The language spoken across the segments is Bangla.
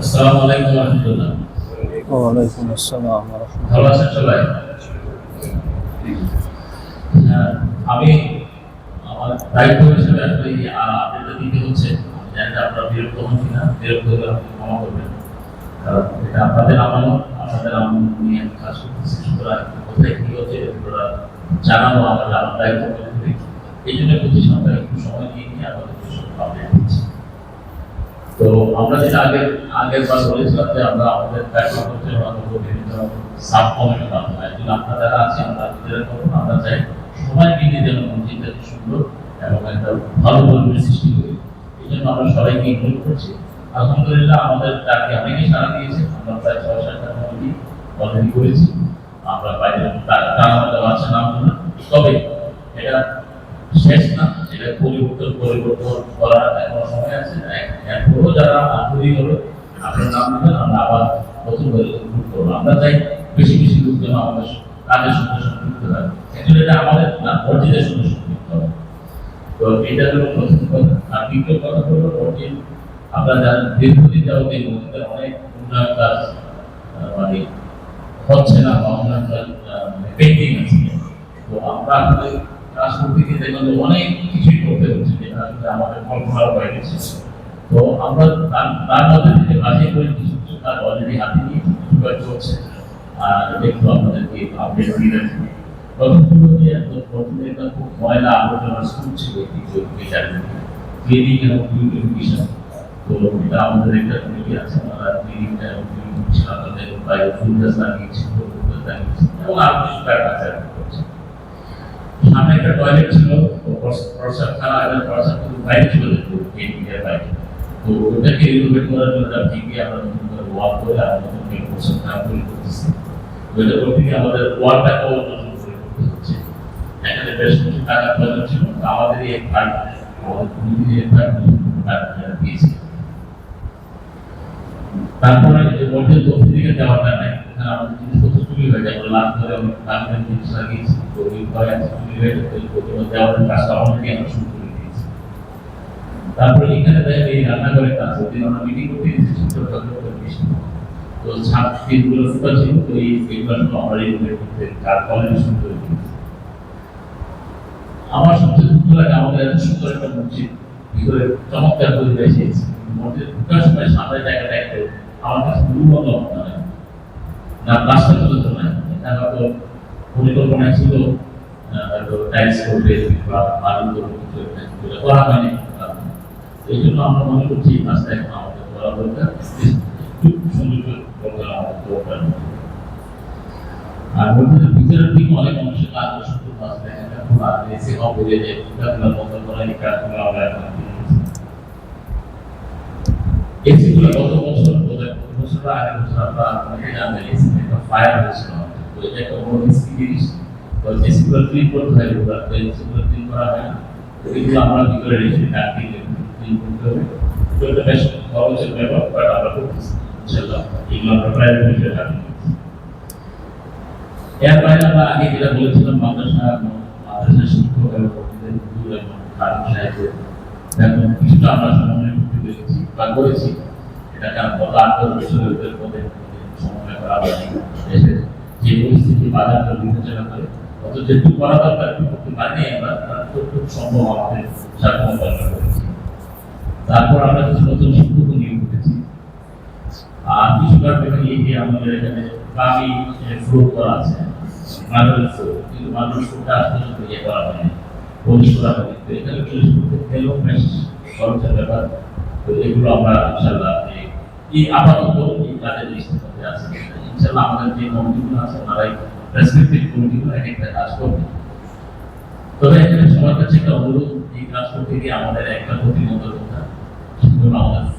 আসসালামু আলাইকুম রহমতুল্লাহ। ওয়ালাইকুম আসসালাম রহমতুল্লাহ ভালো আছেন সবাই? হ্যাঁ, আমি আমার দায়িত্ব হিসেবে আসলে এই আপডেটটা দিতে হচ্ছে। জানি না আপনারা বিরক্ত হন কিনা বিরক্ত হলে আপনি ক্ষমা করবেন। এটা আপনাদের আমানত আপনাদের আমানত নিয়ে আমি কাজ করতেছি। সুতরাং কোথায় কি হচ্ছে এগুলো জানানো আমাদের আমার দায়িত্ব। এই জন্য প্রতি সপ্তাহে একটু সময় নিয়ে নিয়ে আমাদের দিচ্ছি তো আমরা যেটা আগে, আগের বার বলেছিলাম যে আমরা আমাদের বিভিন্ন সাব একজন আপনারা আছে আমরা আমরা চাই সবাই মিলে যেন সুন্দর এবং একটা ভালো পরিবেশ সৃষ্টি করি। এই জন্য আমরা সবাইকে করছি। আলহামদুলিল্লাহ আমাদের ডাকে অনেকেই সারা দিয়েছে। আমরা প্রায় ছয় সাতটা করেছি। আমরা বাইরে দেওয়া আছে নামগুলো তবে এটা শেষ না এটা পরিবর্তন পরিবর্তন করার এখনও সময় আছে এরপরও যারা আগ্রহী হলো দিবেন আমরা আবার নতুন করে রিক্রুট করব আমরা চাই বেশি বেশি লোক যেন আমাদের কাজের সঙ্গে সম্পৃক্ত থাকে অ্যাকচুয়ালি এটা আমাদের না মসজিদের সঙ্গে সম্পৃক্ত হবে তো এটা হলো প্রথম কথা আর দ্বিতীয় কথা হলো মসজিদ আপনারা জানেন দীর্ঘদিন যাবত এই মসজিদের অনেক উন্নয়ন কাজ মানে হচ্ছে না বা উন্নয়ন কাজ পেন্ডিং আছে তো আমরা আসলে রাষ্ট্রপতিকে দেখলাম যে অনেক কিছুই করতে হচ্ছে যেটা আসলে আমাদের কল্পনার বাইরে তো আমরা তার মধ্যে বাজিয়ে করে কিছু কিছু অলরেডি হাতে নিয়ে চলছে আর একটু আপনাদেরকে আপডেট দিয়ে খুব ময়লা আবর্জনা স্কুল এবং এটা আমাদের এবং এবং কিছু সামনে একটা টয়লেট ছিল এবং প্রসাব বাইরে চলে যেত তো ওটাকে করার জন্য আমরা করে প্রসাবখানা তৈরি করতেছি। করতে গিয়ে আমাদের নতুন করে করতে হচ্ছে। এখানে বেশ কিছু টাকা প্রয়োজন ছিল আমাদের এই ফান্ড আমাদের এই ফান্ড টাকা দিয়েছে। তারপরে যে দিকে নাই আমাদের জিনিসপত্র চুরি হয়ে যায় লাভ করে আছে চুরি হয়ে দেওয়ার কাজটা আমরা শুরু করে তারপরে এখানে এই রান্নাঘরের কাজ ওদিন আমরা মিটিং করতে তো ছাদ তিনগুলো ফুটা ছিল, তো এই সব আমরা এই করতে অলরেডি শুরু করে আমার সবচেয়ে দুঃখ লাগে, আমাদের এত সুন্দর একটা মসজিদ, ভিতরে চমৎকার পরিবেশ মসজিদ ঢুকার সময় সামনে জায়গাটা একটু আমার কাছে দুর্গন্ধ মনে না, রাস্তা চলে তো না, এখানে হয়তো পরিকল্পনা ছিল হয়তো টাইলস করবে, বা বালু করবে করা হয়নি। এই জন্য আমরা মনে করছি এই কাজটা এখন আমাদের করা দরকার। সুন্দর করে করা দরকার। আর আমরা এখন এসিগুলো এটা এর বাইরে আমরা আগে যেটা বলেছিলাম মাদ্রাসা শিক্ষক এবং কিছুটা আমরা সমন্বয় করতে পেরেছি বা করেছি আমরা গত আট বছরের মধ্যে সমন্বয় করা যে পরিস্থিতি বাজারটা বিবেচনা করে অত যেটুকু করা দরকার করতে পারিনি আমরা সম্ভব আমাদের দরকার করেছি তারপর আমরা কিছু নতুন শিক্ষক নিয়োগ করেছি। আর যে আমাদের এখানে বাকি ফ্লো করা আছে কিন্তু আসতে ইয়ে করা হয়নি ইনশাল্লাহ কাজের ইনশাল্লাহ আমাদের যে আছে একটা কাজ করবে। তবে এখানে কাছে এই কাজ আমাদের একটা প্রতিবন্ধকতা সেটা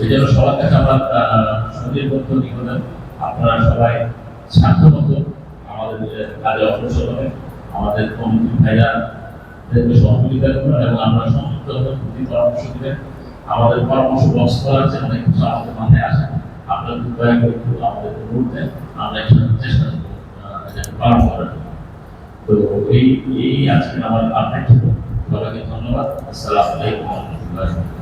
এই জন্য সবার কাছে আমার সন্দেহবদ্ধ নিবেদন আপনারা সবাই স্বার্থমতো আমাদের কাজে অগ্রসর হবেন। আমাদের কমিটি ভাইরা সহযোগিতা করবেন এবং আমরা সংযুক্তভাবে বুদ্ধি পরামর্শ দিবেন। আমাদের পরামর্শ বক্স আছে, অনেক কিছু আমাদের মাথায় আসে। আপনারা দয়া করে একটু আমাদের অনুরোধ আমরা একসাথে চেষ্টা পালন করার তো এই এই আজকে আমার আপডেট ছিল সবাইকে ধন্যবাদ। আসসালামু আলাইকুম রহমতুল্লাহ